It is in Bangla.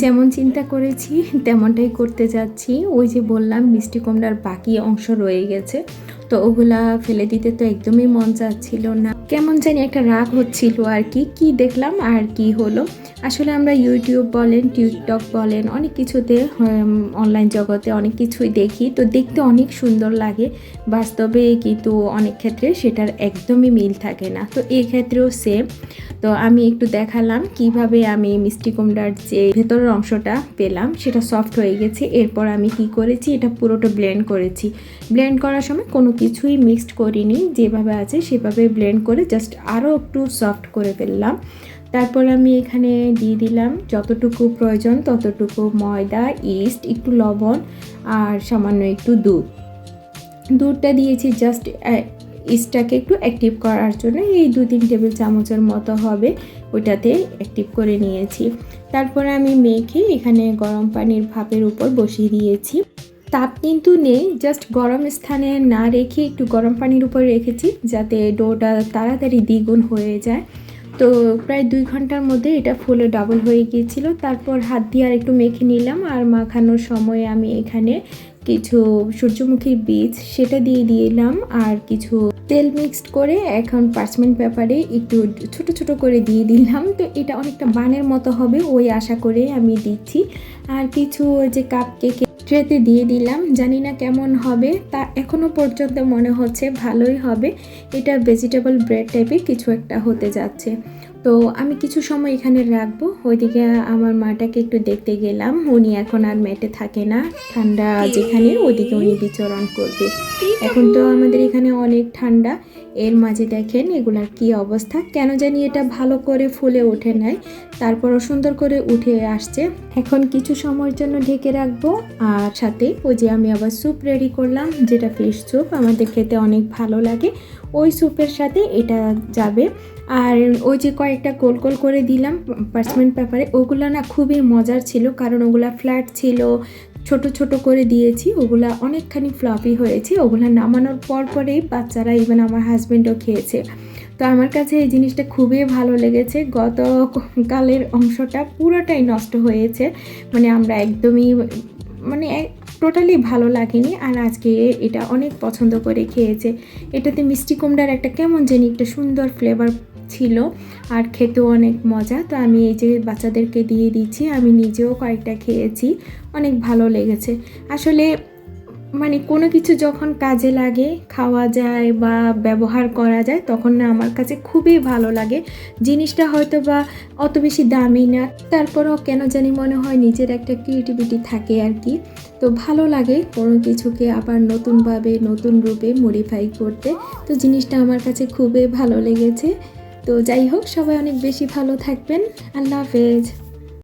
যেমন চিন্তা করেছি, তেমনটাই করতে যাচ্ছি। ওই যে বললাম, মিষ্টি কুমড়ার বাকি অংশ রয়ে গেছে। তো ওগুলা ফেলে দিতে তো একদমই মন চাচ্ছিল না। কেমন জানি একটা রাগ হচ্ছিল আর কি কি দেখলাম আর কি হলো। আসলে আমরা ইউটিউব বলেন টিকটক বলেন, অনেক কিছুতে অনলাইন জগতে অনেক কিছুই দেখি। তো দেখতে অনেক সুন্দর লাগে। বাস্তবে কিন্তু অনেক ক্ষেত্রে সেটার একদমই মিল থাকে না। তো এই ক্ষেত্রেও সেম তো আমি একটু দেখালাম কীভাবে আমি মিষ্টি কুমড়ার যে ভেতরের অংশটা পেলাম, সেটা সফট হয়ে গেছে। এরপর আমি কি করেছি, এটা পুরোটা ব্লেন্ড করেছি। ব্লেন্ড করার সময় কোনো কিছুই মিক্সড করিনি, যেভাবে আছে সেভাবে ব্লেন্ড করে জাস্ট আরও একটু সফট করে ফেললাম। তারপর আমি এখানে দিয়ে দিলাম যতটুকু প্রয়োজন, ততটুকু ময়দা ইস্ট একটু লবণ আর সামান্য একটু দুধ। দুধটা দিয়েছি জাস্ট ইস্টটাকে একটু অ্যাক্টিভ করার জন্য এই দু তিন টেবিল চামচের মতো হবে, ওইটাতে অ্যাক্টিভ করে নিয়েছি। তারপরে আমি মেখে এখানে গরম পানির ভাপের উপর বসিয়ে দিয়েছি। তাপ কিন্তু নেই জাস্ট গরম স্থানে না রেখে একটু গরম পানির উপর রেখেছি, যাতে ডোটা তাড়াতাড়ি দ্বিগুণ হয়ে যায়। তো প্রায় দুই ঘণ্টার মধ্যে এটা ফুলে ডাবল হয়ে গিয়েছিল। তারপর হাত দিয়ে আর একটু মেখে নিলাম, আর মাখানোর সময় আমি এখানে কিছু সূর্যমুখীর বীজ সেটা দিয়ে দিলাম আর কিছু তেল মিক্সড করে এখন পার্চমেন্ট পেপারে একটু ছোট ছোট করে দিয়ে দিলাম। তো এটা অনেকটা বানের মতো হবে ওই আশা করে আমি দিচ্ছি। আর কিছু যে কাপ কেকে ট্রেতে দিয়ে দিলাম। জানি না কেমন হবে, তা এখনও পর্যন্ত মনে হচ্ছে ভালোই হবে। এটা ভেজিটেবল ব্রেড টাইপের কিছু একটা হতে যাচ্ছে। তো আমি কিছু সময় এখানে রাখব। ওইদিকে আমার মাটাকে একটু দেখতে গেলাম। উনি এখন আর মেটে থাকে না। ঠান্ডা যেখানে ওদিকে উনি বিচরণ করবে। এখন তো আমাদের এখানে অনেক ঠান্ডা। এর মাঝে দেখেন এগুলার কি অবস্থা। কেন জানি এটা ভালো করে ফুলে ওঠে নাই। তারপরও সুন্দর করে উঠে আসছে। এখন কিছু সময়ের জন্য ঢেকে রাখব। আর সাথে ওই যে আমি আবার স্যুপ রেডি করলাম, যেটা ফিশ স্যুপ আমাদের খেতে অনেক ভালো লাগে। ওই স্যুপের সাথে এটা যাবে। আর ওই যে কয়েকটা গোল গোল করে দিলাম পার্সমেন্ট পেপারে ওগুলো না খুবই মজার ছিল, কারণ ওগুলা ফ্ল্যাট ছিল। ছোট ছোট করে দিয়েছি, ওগুলা অনেকখানি ফ্লপি হয়েছে, ওগুলা নামানোর পর পরেই বাচ্চারা ইভেন আমার হাজব্যান্ডও খেয়েছে। তো আমার কাছে এই জিনিসটা খুবই ভালো লেগেছে, গত কালের অংশটা পুরোটাই নষ্ট হয়েছে মানে আমরা একদমই মানে টোটালি ভালো লাগেনি, আর আজকে এটা অনেক পছন্দ করে খেয়েছে। এটাতে মিষ্টি কুমড়ার একটা কেমন জানি একটা সুন্দর ফ্লেভার ছিল আর খেতেও অনেক মজা। তো আমি এই যে বাচ্চাদেরকে দিয়ে দিচ্ছি আমি নিজেও কয়েকটা খেয়েছি, অনেক ভালো লেগেছে। আসলে মানে কোনো কিছু যখন কাজে লাগে, খাওয়া যায় বা ব্যবহার করা যায়, তখন না আমার কাছে খুবই ভালো লাগে। জিনিসটা হয়তো বা অত বেশি দামি না, তারপরেও কেন জানি মনে হয় নিজের একটা ক্রিয়েটিভিটি থাকে আর কি। তো ভালো লাগে কোনো কিছুকে আবার নতুনভাবে, নতুন রূপে মডিফাই করতে। তো জিনিসটা আমার কাছে খুবই ভালো লেগেছে। তো যাই হোক সবাই অনেক বেশি ভালো থাকবেন। আল্লাহ হাফেজ।